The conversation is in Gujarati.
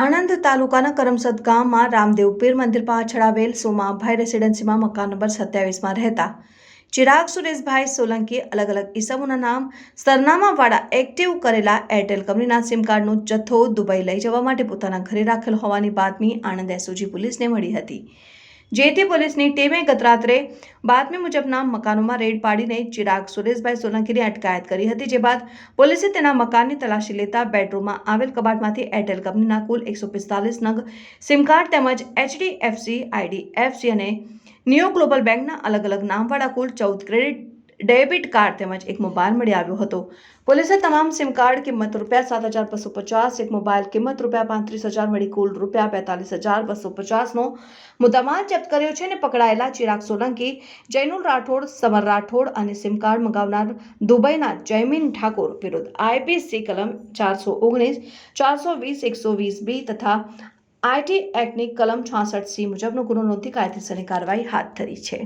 આણંદ તાલુકાના કરમસદ ગામમાં રામદેવ મંદિર પાછળ આવેલ સોમાભાઈ રેસિડેન્સીમાં મકાન નંબર સત્યાવીસમાં રહેતા ચિરાગ સુરેશભાઈ સોલંકી અલગ અલગ ઇસમોના નામ, સરનામાવાળા એક્ટિવ કરેલા એરટેલ કંપનીના સિમ કાર્ડનો જથ્થો દુબઈ લઈ જવા માટે પોતાના ઘરે રાખેલ હોવાની બાતમી આણંદ એસઓજી પોલીસને મળી હતી. જેથી પોલીસની ટીમે ગત રાત્રે બાતમી મુજબના મકાનોમાં રેડ પાડીને ચિરાગ સુરેશભાઈ સોલંકીની અટકાયત કરી હતી, જે બાદ પોલીસે તેના મકાનની તલાશી લેતા બેડરૂમમાં આવેલ કબાટમાંથી એરટેલ કંપનીના કુલ એકસો પિસ્તાલીસ નંગ સિમ કાર્ડ તેમજ એચડીએફસી, આઈડીએફસી અને નિયો ગ્લોબલ બેંકના અલગ અલગ નામવાળા કુલ ચૌદ ક્રેડિટ ડેબિટ કાર્ડ તેમજ એક મોબાઈલ મળી આવ્યો હતો. પોલીસે તમામ સિમ કાર્ડ કિંમત રૂપિયા સાત હજાર બસો પચાસ, એક મોબાઈલ કિંમત રૂપિયા પાંત્રીસ હજાર મળી કુલ રૂપિયા બેતાલીસ હજાર બસો પચાસનો મુદ્દામાલ જપ્ત કર્યો છે અને પકડાયેલા ચિરાગ સોલંકી જૈનુલ રાઠોડ, સમર રાઠોડ અને સિમ કાર્ડ મંગાવનાર દુબઈના જયમીન ઠાકોર વિરુદ્ધ આઈપીસી કલમ ચારસો ઓગણીસ, ચારસો વીસ, એકસો વીસ બી તથા આઈટી એક્ટની કલમ છાસઠ સી મુજબનો ગુનો નોંધી કાયદેસરની કાર્યવાહી હાથ ધરી છે.